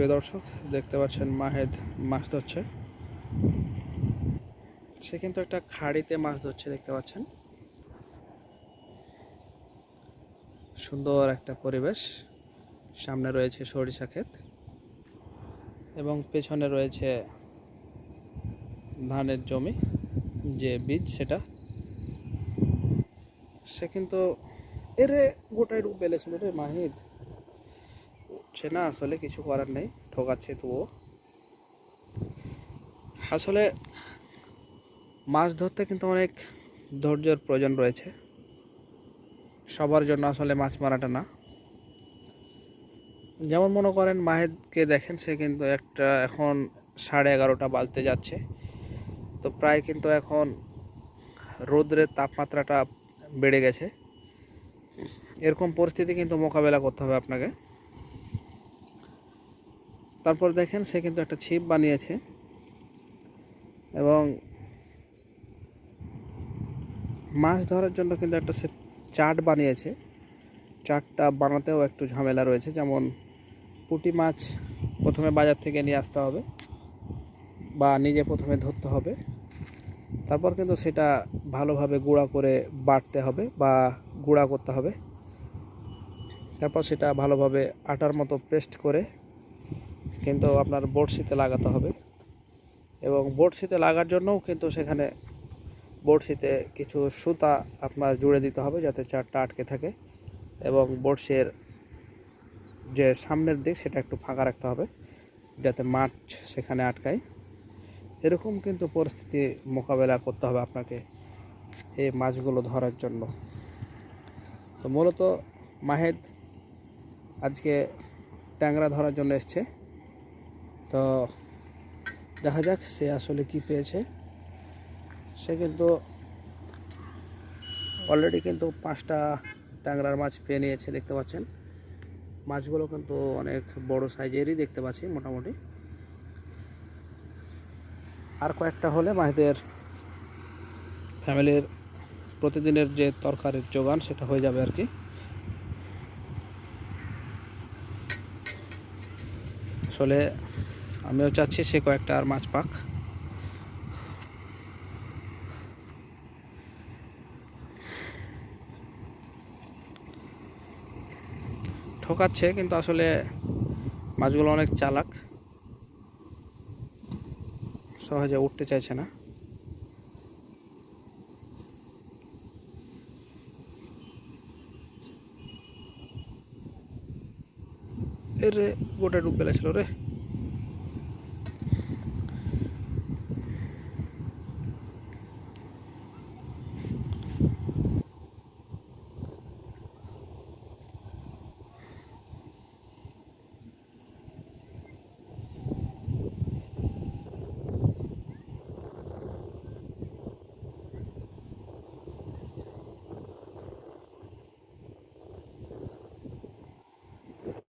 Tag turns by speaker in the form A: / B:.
A: প্রিয় দর্শক, দেখতে পাচ্ছেন মাহেদ মাছ ধরছে। সে কিন্তু একটা খাড়িতে মাছ ধরছে, দেখতে পাচ্ছেন। সুন্দর একটা পরিবেশ। সামনে রয়েছে সরিষা ক্ষেত এবং পেছনে রয়েছে ধানের জমি, যে বীজ সেটা। সে কিন্তু এরে গোটায় ডুব পেলেছিল রে মাহিদ। উঠছে না, আসলে কিছু করার নেই, ঠকাচ্ছে তবুও। আসলে মাছ ধরতে কিন্তু অনেক ধৈর্যর প্রয়োজন রয়েছে। সবার জন্য আসলে মাছ মারাটা না। যেমন মনে করেন, মাহেদকে দেখেন, সে কিন্তু একটা এখন সাড়ে এগারোটা বাজতে যাচ্ছে। তো প্রায় কিন্তু এখন রোদ্রের তাপমাত্রাটা বেড়ে গেছে। এরকম পরিস্থিতি কিন্তু মোকাবেলা করতে হবে আপনাকে। তারপর দেখেন সে কিন্তু একটা ছিপ বানিয়েছে। এবং মাছ ধরার জন্য কিন্তু একটা সে চাট বানিয়েছে। চাটটা বানাতেও একটু ঝামেলা রয়েছে, যেমন পুঁটি মাছ প্রথমে বাজার থেকে নিয়ে আসতে হবে বা নিজে প্রথমে ধরতে হবে। তারপর কিন্তু সেটা ভালোভাবে গুঁড়া করে বাটতে হবে বা গুঁড়া করতে হবে। তারপর সেটা ভালোভাবে আটার মতো পেস্ট করে কিন্তু আপনার বড়শিতে লাগাতে হবে। এবং বড়শিতে লাগার জন্যও কিন্তু সেখানে বড়শিতে কিছু সুতা আপনার জুড়ে দিতে হবে যাতে চারটা আটকে থাকে। এবং বড়শির যে সামনের দিক সেটা একটু ফাঁকা রাখতে হবে যাতে মাছ সেখানে আটকায়। এরকম কিন্তু পরিস্থিতি মোকাবেলা করতে হবে আপনাকে এই মাছগুলো ধরার জন্য। তো মূলত মাহেদ আজকে ট্যাংরা ধরার জন্য এসছে। তো দেখা যাক সে আসলে কি পেয়েছে। সে কিন্তু অলরেডি কিন্তু পাঁচটা ট্যাংরার মাছ পেয়ে নিয়েছে, দেখতে পাচ্ছেন। মাছগুলো কিন্তু অনেক বড় সাইজেরই দেখতে পাচ্ছি মোটামুটি। আর কয়েকটা হলে মাহিদের ফ্যামিলির প্রতিদিনের যে তরকারির যোগান সেটা হয়ে যাবে আর কি। আসলে আমিও চাচ্ছি সে কয়েকটা আর মাছ পাক। ঠকাচ্ছে, কিন্তু আসলে মাছগুলো অনেক চালাক। সহজে উঠতে চাইছে না। এর গোটা ডুব পেলেছিল রে।